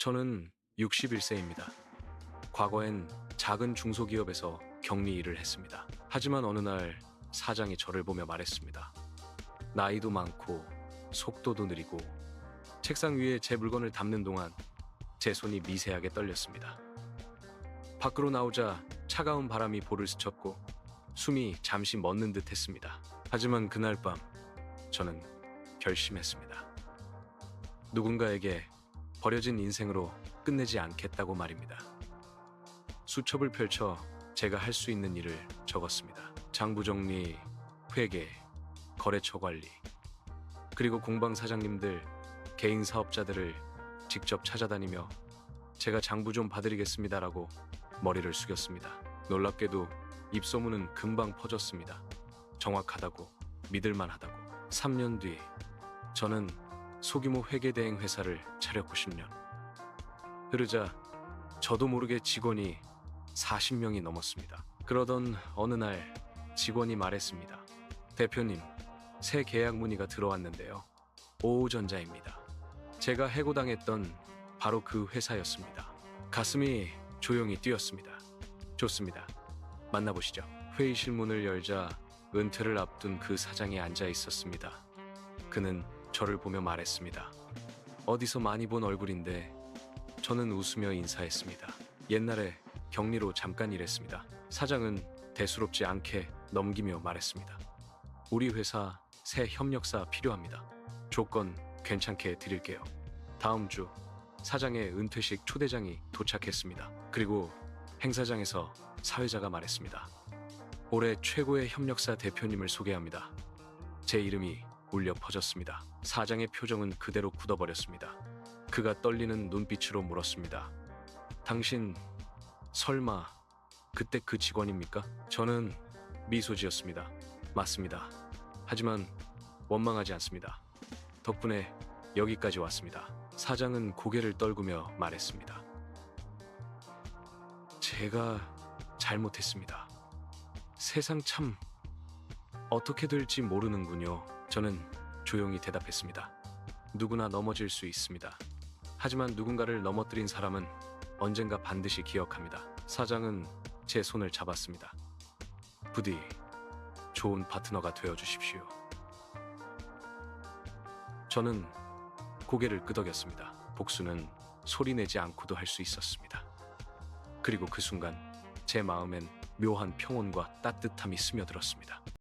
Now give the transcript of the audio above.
저는 61세입니다. 과거엔 작은 중소기업에서 격리 일을 했습니다. 하지만 어느 날 사장이 저를 보며 말했습니다. 나이도 많고 속도도 느리고 책상 위에 제 물건을 담는 동안 제 손이 미세하게 떨렸습니다. 밖으로 나오자 차가운 바람이 볼을 스쳤고 숨이 잠시 멎는 듯 했습니다. 하지만 그날 밤 저는 결심했습니다. 누군가에게 버려진 인생으로 끝내지 않겠다고 말입니다. 수첩을 펼쳐 제가 할 수 있는 일을 적었습니다. 장부 정리, 회계, 거래처 관리, 그리고 공방 사장님들, 개인 사업자들을 직접 찾아다니며 제가 장부 좀 봐드리겠습니다라고 머리를 숙였습니다. 놀랍게도 입소문은 금방 퍼졌습니다. 정확하다고, 믿을만하다고. 3년 뒤, 저는 소규모 회계 대행 회사를 차렸고 10년. 흐르자 저도 모르게 직원이 40명이 넘었습니다. 그러던 어느 날 직원이 말했습니다. 대표님, 새 계약 문의가 들어왔는데요. 오전자입니다. 제가 해고당했던 바로 그 회사였습니다. 가슴이 조용히 뛰었습니다. 좋습니다. 만나보시죠. 회의실 문을 열자 은퇴를 앞둔 그 사장이 앉아 있었습니다. 그는 저를 보며 말했습니다. 어디서 많이 본 얼굴인데 저는 웃으며 인사했습니다. 옛날에 격리로 잠깐 일했습니다. 사장은 대수롭지 않게 넘기며 말했습니다. 우리 회사 새 협력사 필요합니다. 조건 괜찮게 드릴게요. 다음 주 사장의 은퇴식 초대장이 도착했습니다. 그리고 행사장에서 사회자가 말했습니다. 올해 최고의 협력사 대표님을 소개합니다. 제 이름이 울려 퍼졌습니다. 사장의 표정은 그대로 굳어버렸습니다. 그가 떨리는 눈빛으로 물었습니다. 당신 설마 그때 그 직원입니까? 저는 미소 지었습니다. 맞습니다. 하지만 원망하지 않습니다. 덕분에 여기까지 왔습니다. 사장은 고개를 떨구며 말했습니다. 제가 잘못했습니다. 세상 참 어떻게 될지 모르는군요. 저는 조용히 대답했습니다. 누구나 넘어질 수 있습니다. 하지만 누군가를 넘어뜨린 사람은 언젠가 반드시 기억합니다. 사장은 제 손을 잡았습니다. 부디 좋은 파트너가 되어 주십시오. 저는 고개를 끄덕였습니다. 복수는 소리 내지 않고도 할 수 있었습니다. 그리고 그 순간 제 마음엔 묘한 평온과 따뜻함이 스며들었습니다.